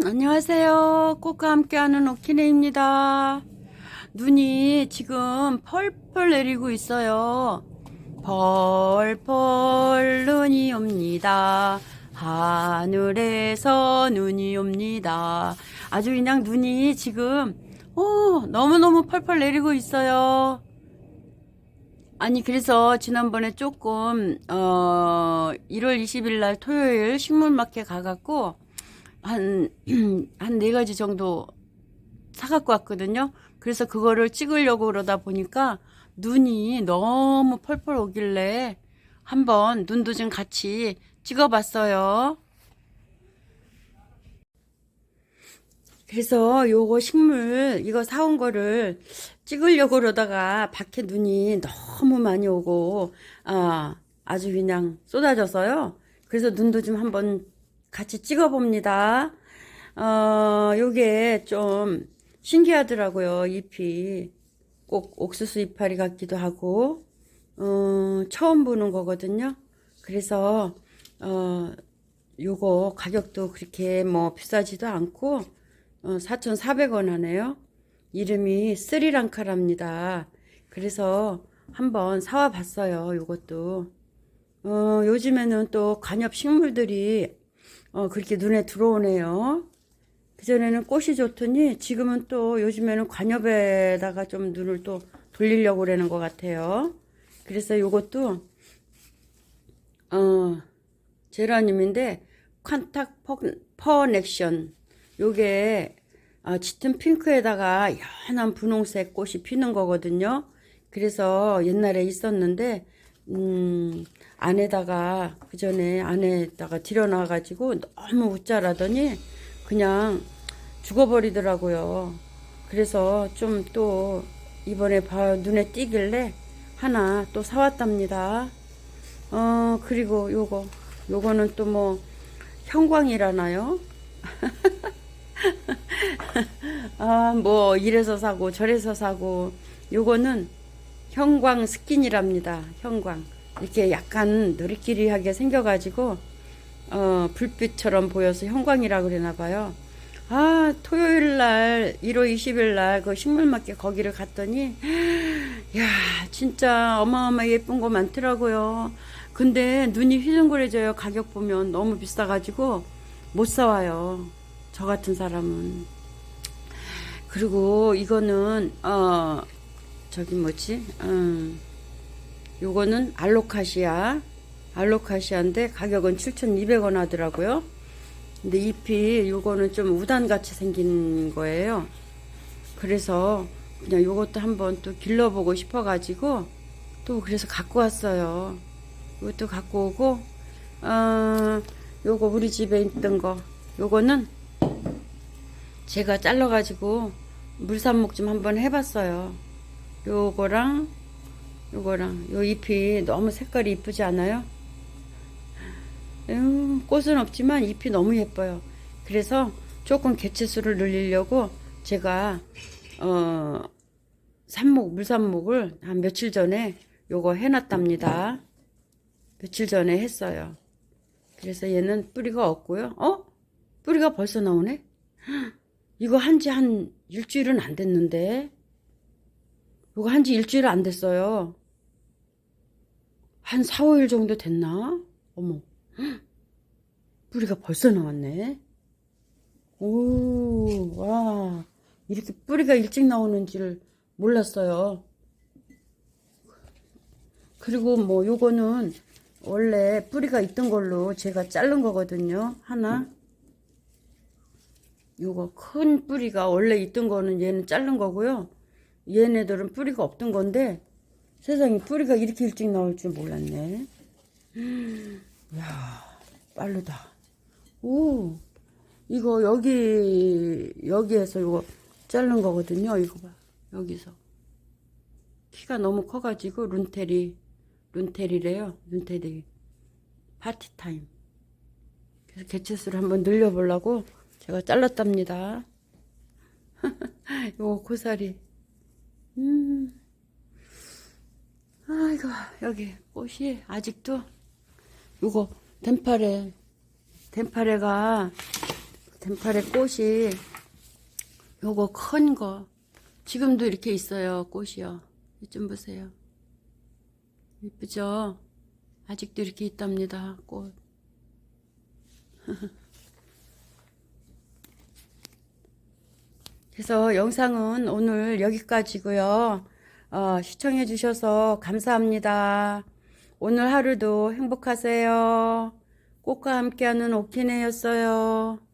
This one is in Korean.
음, 안녕하세요. 꽃과 함께하는 오키네입니다. 눈이 지금 펄펄 내리고 있어요. 펄펄 눈이 옵니다. 하늘에서 눈이 옵니다. 아주 그냥 눈이 지금, 오, 너무너무 펄펄 내리고 있어요. 아니, 그래서 지난번에 조금, 어, 1월 20일 날 토요일 식물마켓 가갖고, 한, 한 네 가지 정도 사갖고 왔거든요. 그래서 그거를 찍으려고 그러다 보니까 눈이 너무 펄펄 오길래 한번 눈도 좀 같이 찍어봤어요. 그래서 요거 식물 이거 사온 거를 찍으려고 그러다가 밖에 눈이 너무 많이 오고 아 아주 그냥 쏟아져서요. 그래서 눈도 좀 한번 같이 찍어봅니다. 어 요게 좀 신기하더라고요. 잎이 꼭 옥수수 이파리 같기도 하고 어 처음 보는 거거든요. 그래서 어 요거 가격도 그렇게 뭐 비싸지도 않고 어, 4,400원 하네요. 이름이 스리랑카랍니다. 그래서 한번 사와 봤어요. 요것도. 어, 요즘에는 또 관엽 식물들이 어, 그렇게 눈에 들어오네요. 그전에는 꽃이 좋더니 지금은 또 요즘에는 관엽에다가 좀 눈을 또 돌리려고 그러는 것 같아요. 그래서 요것도 어, 제라늄인데 칸탁 퍼, 퍼넥션 요게 아, 짙은 핑크에다가 연한 분홍색 꽃이 피는 거거든요. 그래서 옛날에 있었는데 음, 안에다가 그 전에 안에다가 들여놔가지고 너무 웃자라더니 그냥 죽어버리더라고요. 그래서 좀 또 이번에 봐 눈에 띄길래 하나 또 사왔답니다. 어 그리고 요거 요거는 또 뭐 형광이라나요? 아, 뭐 이래서 사고 저래서 사고 요거는 형광 스킨이랍니다. 형광. 이렇게 약간 느리끼리하게 생겨가지고 어, 불빛처럼 보여서 형광이라고 그러나 봐요. 아, 토요일 날, 1월 20일 날 그 식물마켓 거기를 갔더니, 야, 진짜 어마어마 예쁜 거 많더라고요. 근데 눈이 휘둥그레져요. 가격 보면 너무 비싸가지고 못 사와요. 저 같은 사람은. 그리고 이거는, 어, 저기 뭐지, 음, 요거는 알로카시아. 알로카시아인데 가격은 7,200원 하더라고요. 근데 잎이 요거는 좀 우단같이 생긴 거예요. 그래서 그냥 요것도 한번 또 길러보고 싶어가지고 또 그래서 갖고 왔어요. 이것도 갖고 오고, 어, 요거 우리 집에 있던 거, 요거는 제가 잘라가지고 물산목 좀 한번 해봤어요. 요거랑 요거랑 요 잎이 너무 색깔이 이쁘지 않아요? 음, 꽃은 없지만 잎이 너무 예뻐요. 그래서 조금 개체수를 늘리려고 제가 어 산목 물산목을 한 며칠 전에 요거 해놨답니다. 며칠 전에 했어요. 그래서 얘는 뿌리가 없고요. 어? 뿌리가 벌써 나오네? 이거 한 지 한 일주일은 안 됐는데. 이거 한 지 일주일 안 됐어요. 한 4, 5일 정도 됐나? 어머. 뿌리가 벌써 나왔네. 오, 와. 이렇게 뿌리가 일찍 나오는 줄 몰랐어요. 그리고 뭐 요거는 원래 뿌리가 있던 걸로 제가 자른 거거든요. 하나. 요거 큰 뿌리가 원래 있던 거는 얘는 자른 거고요. 얘네들은 뿌리가 없던 건데 세상에 뿌리가 이렇게 일찍 나올 줄 몰랐네. 야 빠르다. 오, 이거 여기 여기에서 이거 자른 거거든요. 이거 봐, 여기서 키가 너무 커가지고 룬테리 룬테리래요. 룬테리 파티 타임. 그래서 개체수를 한번 늘려보려고 제가 잘랐답니다. 요 고사리. 음. 아이고, 여기 꽃이 아직도 요거 덴파레 덴파레가 덴팔의 꽃이 요거 큰 거. 지금도 이렇게 있어요, 꽃이요. 이좀 보세요. 예쁘죠? 아직도 이렇게 있답니다, 꽃. 그래서 영상은 오늘 여기까지고요. 어, 시청해 주셔서 감사합니다. 오늘 하루도 행복하세요. 꽃과 함께하는 오키네였어요.